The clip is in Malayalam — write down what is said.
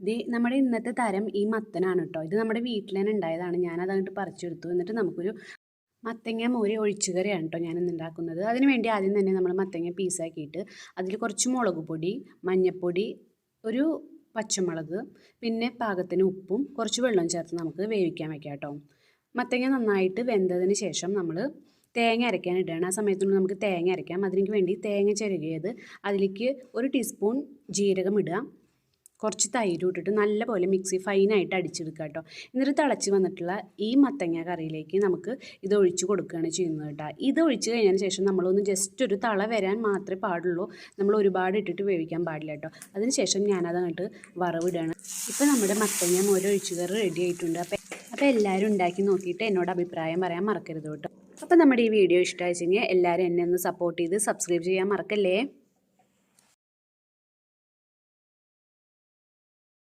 ഇത് നമ്മുടെ ഇന്നത്തെ തരം ഈ മത്തനാണ് കേട്ടോ ഇത് നമ്മുടെ വീട്ടിൽ തന്നെ ഉണ്ടായതാണ്. ഞാനത് അങ്ങോട്ട് പറിച്ചെടുത്തു. എന്നിട്ട് നമുക്കൊരു മത്തങ്ങ മോരി മോര് ഒഴിച്ചുകറിയാണ് കേട്ടോ ഇന്ന് ഉണ്ടാക്കുന്നത്. അതിന് വേണ്ടി ആദ്യം തന്നെ നമ്മൾ മത്തങ്ങ പീസാക്കിയിട്ട് അതിൽ കുറച്ച് മുളക് പൊടി മഞ്ഞൾപ്പൊടി ഒരു പച്ചമുളക് പിന്നെ പാകത്തിന് ഉപ്പും കുറച്ച് വെള്ളം ചേർത്ത് നമുക്ക് വേവിക്കാൻ വെക്കാം കേട്ടോ മത്തങ്ങ നന്നായിട്ട് വെന്തതിന് ശേഷം നമ്മൾ തേങ്ങ അരയ്ക്കാൻ ഇടുകയാണ്. ആ സമയത്തുള്ള നമുക്ക് തേങ്ങ അരയ്ക്കാം. അതിനു വേണ്ടി തേങ്ങ ചിരകിയത് അതിലേക്ക് ഒരു ടീസ്പൂൺ ജീരകം ഇടുക. കുറച്ച് തൈര് ഇട്ടിട്ട് നല്ലപോലെ മിക്സി ഫൈനായിട്ട് അടിച്ചെടുക്കുക കേട്ടോ. എന്നിട്ട് തിളച്ച് വന്നിട്ടുള്ള ഈ മത്തങ്ങ കറിയിലേക്ക് നമുക്ക് ഇത് ഒഴിച്ച് കൊടുക്കുകയാണ് ചെയ്യുന്നത് കേട്ടോ. ഇത് ഒഴിച്ച് കഴിഞ്ഞതിന് ശേഷം നമ്മളൊന്ന് ജസ്റ്റ് ഒരു തള വരാൻ മാത്രമേ പാടുള്ളൂ. നമ്മൾ ഒരുപാട് ഇട്ടിട്ട് വേവിക്കാൻ പാടില്ല കേട്ടോ. അതിന് ശേഷം ഞാനത് അങ്ങോട്ട് വറവിടുകയാണ്. ഇപ്പോൾ നമ്മുടെ മത്തങ്ങ മോര് ഒഴിച്ചു കറി റെഡി ആയിട്ടുണ്ട്. അപ്പോൾ അപ്പോൾ എല്ലാവരും ഉണ്ടാക്കി നോക്കിയിട്ട് എന്നോട് അഭിപ്രായം പറയാൻ മറക്കരുത് കേട്ടോ. അപ്പോൾ നമ്മുടെ ഈ വീഡിയോ ഇഷ്ടമായിച്ചെങ്കിൽ എല്ലാവരും എന്നെ ഒന്ന് സപ്പോർട്ട് ചെയ്ത് സബ്സ്ക്രൈബ് ചെയ്യാൻ മറക്കല്ലേ?